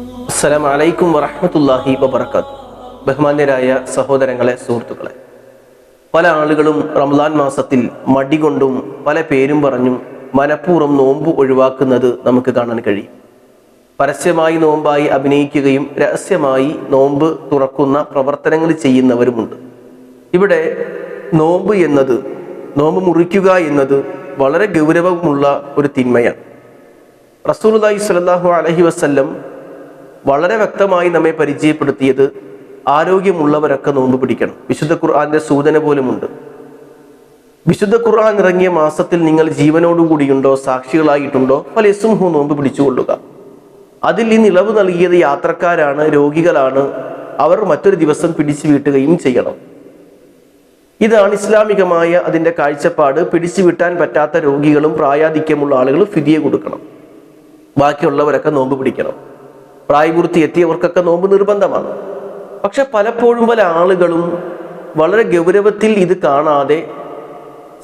അസ്സലാം വലൈക്കും വറഹമത്തല്ലാഹി വബർക്കാത്തു ബഹുമാന്യരായ സഹോദരങ്ങളെ സുഹൃത്തുക്കളെ. പല ആളുകളും റംലാൻ മാസത്തിൽ മടി കൊണ്ടും പല പേരും പറഞ്ഞും മനഃപൂർവം നോമ്പ് ഒഴിവാക്കുന്നത് നമുക്ക് കാണാൻ കഴിയും. പരസ്യമായി നോമ്പായി അഭിനയിക്കുകയും രഹസ്യമായി നോമ്പ് തുറക്കുന്ന പ്രവർത്തനങ്ങൾ ചെയ്യുന്നവരുമുണ്ട്. ഇവിടെ നോമ്പ് എന്നത് നോമ്പ് മുറിക്കുക എന്നത് വളരെ ഗൗരവമുള്ള ഒരു തിന്മയാണ്. റസൂലുള്ളാഹി സ്വല്ലല്ലാഹു അലൈഹി വസല്ലം വളരെ വ്യക്തമായി നമ്മെ പരിചയപ്പെടുത്തിയത് ആരോഗ്യമുള്ളവരൊക്കെ നോമ്പ് പിടിക്കണം. വിശുദ്ധ ഖുർആാന്റെ സൂചന പോലുമുണ്ട്. വിശുദ്ധ ഖുർആൻ ഇറങ്ങിയ മാസത്തിൽ നിങ്ങൾ ജീവനോടുകൂടിയുണ്ടോ സാക്ഷികളായിട്ടുണ്ടോ? പല ഫലസുംഹു നോമ്പ് പിടിച്ചുകൊള്ളുക. അതിൽ ഈ ഇളവ് നൽകിയത് യാത്രക്കാരാണ് രോഗികളാണ്. അവർ മറ്റൊരു ദിവസം പിടിച്ചു വീട്ടുകയും ചെയ്യണം. ഇതാണ് ഇസ്ലാമികമായ അതിന്റെ കാഴ്ചപ്പാട്. പിടിച്ചു വിട്ടാൻ പറ്റാത്ത രോഗികളും പ്രായാധിക്യമുള്ള ആളുകളും ഫിതിയെ കൊടുക്കണം. ബാക്കിയുള്ളവരൊക്കെ നോമ്പ് പിടിക്കണം. പ്രായപൂർത്തി എത്തിയവർക്കൊക്കെ നോമ്പ് നിർബന്ധമാണ്. പക്ഷെ പലപ്പോഴും പല ആളുകളും വളരെ ഗൗരവത്തിൽ ഇത് കാണാതെ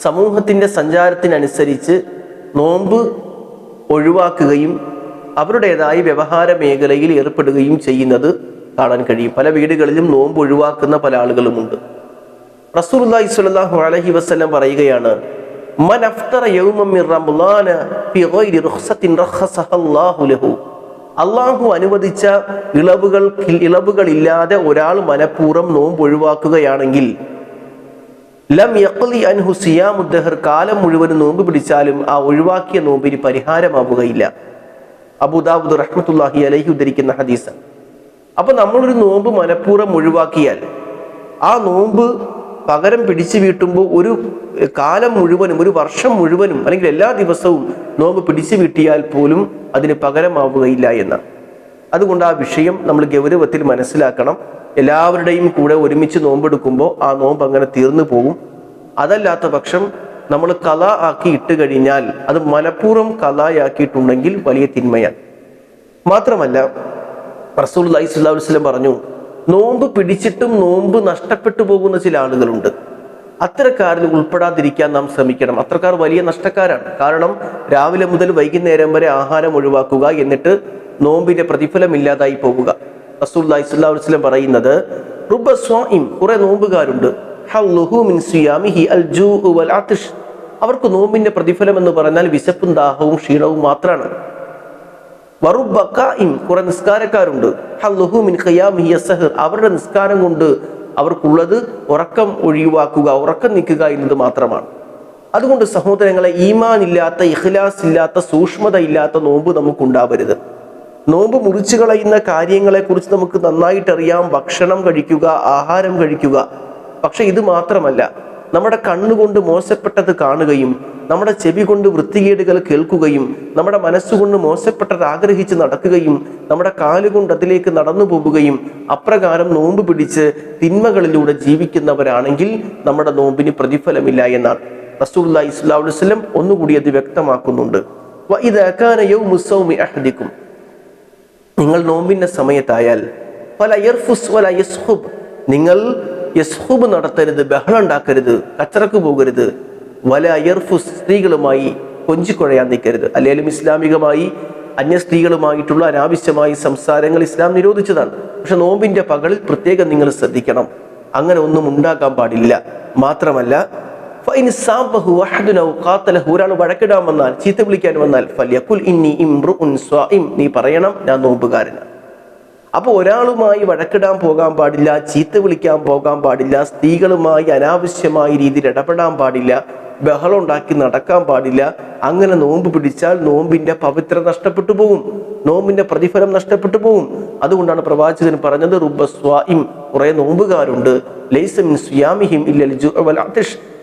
സമൂഹത്തിന്റെ സഞ്ചാരത്തിനനുസരിച്ച് നോമ്പ് ഒഴിവാക്കുകയും അവരുടേതായ വ്യവഹാര മേഖലയിൽ ഏർപ്പെടുകയും ചെയ്യുന്നത് കാണാൻ കഴിയും. പല വീടുകളിലും നോമ്പ് ഒഴിവാക്കുന്ന പല ആളുകളുമുണ്ട്. റസൂലുള്ളാഹി സ്വല്ലല്ലാഹു അലൈഹി വസല്ലം പറയുകയാണ് മൻ അഫ്തറ യൗമൻ റംളാന റമളാന ബിഗൈരി റുഖ്സത്തിൻ റഖസഹല്ലാഹു ലഹു. അള്ളാഹു അനുവദിച്ച ഇളവുകൾ ഇല്ലാതെ ഒരാൾ മനഃപൂർവം നോമ്പ് ഒഴിവാക്കുകയാണെങ്കിൽ ലം യഖ്ലി അൻഹു സിയാമുദ്ദഹർ കാലം മുഴുവൻ നോമ്പ് പിടിച്ചാലും ആ ഒഴിവാക്കിയ നോമ്പിന് പരിഹാരമാവുകയില്ല. അബുദാബുദ് റഹ്മത്തുല്ലാഹി അലൈഹി ഉദ്ധരിക്കുന്ന ഹദീസ് അപ്പൊ നമ്മളൊരു നോമ്പ് മനഃപൂർവം ഒഴിവാക്കിയാൽ ആ നോമ്പ് പകരം പിടിച്ചു വീട്ടുമ്പോൾ ഒരു കാലം മുഴുവനും ഒരു വർഷം മുഴുവനും അല്ലെങ്കിൽ എല്ലാ ദിവസവും നോമ്പ് പിടിച്ചു വീട്ടിയാൽ പോലും അതിന് പകരമാവുകയില്ല എന്ന്. അതുകൊണ്ട് ആ വിഷയം നമ്മൾ ഗൗരവത്തിൽ മനസ്സിലാക്കണം. എല്ലാവരുടെയും കൂടെ ഒരുമിച്ച് നോമ്പെടുക്കുമ്പോൾ ആ നോമ്പ് അങ്ങനെ തീർന്നു പോകും. അതല്ലാത്ത പക്ഷം നമ്മൾ കല ആക്കി ഇട്ട് കഴിഞ്ഞാൽ അത് മനഃപൂർവം കലയാക്കിയിട്ടുണ്ടെങ്കിൽ വലിയ തിന്മയാണ്. മാത്രമല്ല റസൂൽ അലൈഹി സ്വല്ലാ പറഞ്ഞു നോമ്പ് പിടിച്ചിട്ടും നോമ്പ് നഷ്ടപ്പെട്ടു പോകുന്ന ചില ആളുകളുണ്ട്. അത്തരക്കാരിൽ ഉൾപ്പെടാതിരിക്കാൻ നാം ശ്രമിക്കണം. അത്രക്കാർ വലിയ നഷ്ടക്കാരാണ്. കാരണം രാവിലെ മുതൽ വൈകുന്നേരം വരെ ആഹാരം ഒഴിവാക്കുക എന്നിട്ട് നോമ്പിന്റെ പ്രതിഫലം ഇല്ലാതായി പോവുക വസ്ലം പറയുന്നത് കുറെ നോമ്പുകാരുണ്ട്. അവർക്ക് നോമ്പിന്റെ പ്രതിഫലം എന്ന് പറഞ്ഞാൽ വിശപ്പും ദാഹവും ക്ഷീണവും മാത്രമാണ് കുറെ നിസ്കാരക്കാരുണ്ട്. അവരുടെ നിസ്കാരം കൊണ്ട് അവർക്കുള്ളത് ഉറക്കം ഒഴിവാക്കുക ഉറക്കം നിൽക്കുക എന്നത് മാത്രമാണ്. അതുകൊണ്ട് സഹോദരങ്ങളെ ഈമാൻ ഇല്ലാത്ത ഇഖ്ലാസ് ഇല്ലാത്ത സൂക്ഷ്മത ഇല്ലാത്ത നോമ്പ് നമുക്കുണ്ടാവരുത്. നോമ്പ് മുറിച്ചു കളയുന്ന കാര്യങ്ങളെ കുറിച്ച് നമുക്ക് നന്നായിട്ടറിയാം ഭക്ഷണം കഴിക്കുക ആഹാരം കഴിക്കുക. പക്ഷെ ഇത് മാത്രമല്ല നമ്മുടെ കണ്ണുകൊണ്ട് മോശപ്പെട്ടത് കാണുകയും നമ്മുടെ ചെവി കൊണ്ട് വൃത്തികേടുകൾ കേൾക്കുകയും നമ്മുടെ മനസ്സുകൊണ്ട് മോശപ്പെട്ടത് ആഗ്രഹിച്ച് നടക്കുകയും നമ്മുടെ കാലുകൊണ്ട് അതിലേക്ക് നടന്നു പോവുകയും അപ്രകാരം നോമ്പ് പിടിച്ച് തിന്മകളിലൂടെ ജീവിക്കുന്നവരാണെങ്കിൽ നമ്മുടെ നോമ്പിന് പ്രതിഫലമില്ല എന്നാണ്. റസൂല്ലാ ഇസ്ലാസ്ലം ഒന്നുകൂടി അത് വ്യക്തമാക്കുന്നുണ്ട്. നിങ്ങൾ നോമ്പിന്റെ സമയത്തായാൽ നിങ്ങൾ യസ്ഹുബ് നടത്തരുത് ബഹളം ഉണ്ടാക്കരുത് കച്ചറക്ക് പോകരുത്. വല അയർഫുസ് സ്ത്രീകളുമായി കൊഞ്ചിക്കുഴയാൻ നിൽക്കരുത്. അല്ലെങ്കിലും ഇസ്ലാമികമായി അന്യ സ്ത്രീകളുമായിട്ടുള്ള അനാവശ്യമായി സംസാരങ്ങൾ ഇസ്ലാം നിരോധിച്ചതാണ്. പക്ഷെ നോമ്പിന്റെ പകലിൽ പ്രത്യേകം നിങ്ങൾ ശ്രദ്ധിക്കണം. അങ്ങനെ ഒന്നും ഉണ്ടാക്കാൻ പാടില്ല. മാത്രമല്ല ഒരാൾ വഴക്കിടാൻ വന്നാൽ ചീത്ത വിളിക്കാൻ വന്നാൽ ഇന്നി നീ പറയണം ഞാൻ നോമ്പുകാരനാണ്. അപ്പൊ ഒരാളുമായി വഴക്കിടാൻ പോകാൻ പാടില്ല ചീത്ത വിളിക്കാൻ പോകാൻ പാടില്ല സ്ത്രീകളുമായി അനാവശ്യമായ രീതിയിൽ ഇടപെടാൻ പാടില്ല ബഹളം ഉണ്ടാക്കി നടക്കാൻ പാടില്ല. അങ്ങനെ നോമ്പ് പിടിച്ചാൽ നോമ്പിന്റെ പവിത്ര നഷ്ടപ്പെട്ടു പോകും. നോമ്പിന്റെ പ്രതിഫലം നഷ്ടപ്പെട്ടു പോകും. അതുകൊണ്ടാണ് പ്രവാചകൻ പറഞ്ഞത് റുബസ്വാഇം കുറെ നോമ്പുകാരുണ്ട്.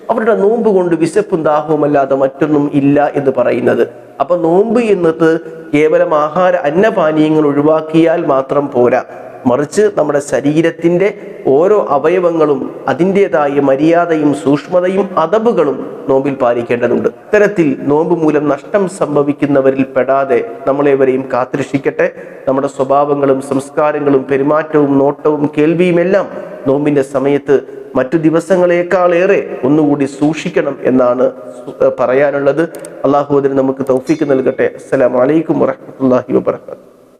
അവരുടെ നോമ്പ് കൊണ്ട് വിശപ്പും ദാഹവും അല്ലാതെ മറ്റൊന്നും ഇല്ല എന്ന് പറയുന്നത്. അപ്പൊ നോമ്പ് എന്നത് കേവലം ആഹാര അന്നപാനീയങ്ങൾ ഒഴിവാക്കിയാൽ മാത്രം പോരാ. മറിച്ച് നമ്മുടെ ശരീരത്തിന്റെ ഓരോ അവയവങ്ങളും അതിന്റെതായ മര്യാദയും സൂക്ഷ്മതയും അതബുകളും നോമ്പിൽ പാലിക്കേണ്ടതുണ്ട്. ഇത്തരത്തിൽ നോമ്പ് മൂലം നഷ്ടം സംഭവിക്കുന്നവരിൽ പെടാതെ നമ്മളേവരെയും കാത്തിരക്ഷിക്കട്ടെ. നമ്മുടെ സ്വഭാവങ്ങളും സംസ്കാരങ്ങളും പെരുമാറ്റവും നോട്ടവും കേൾവിയും എല്ലാം നോമ്പിന്റെ സമയത്ത് മറ്റു ദിവസങ്ങളെക്കാളേറെ ഒന്നുകൂടി സൂക്ഷിക്കണം എന്നാണ് പറയാനുള്ളത്. അള്ളാഹു അതിന് നമുക്ക് തൗഫീക്ക് നൽകട്ടെ. അസ്സലാമലൈക്കും വറഹമത്തല്ലാഹി വാബർക്കാത്തു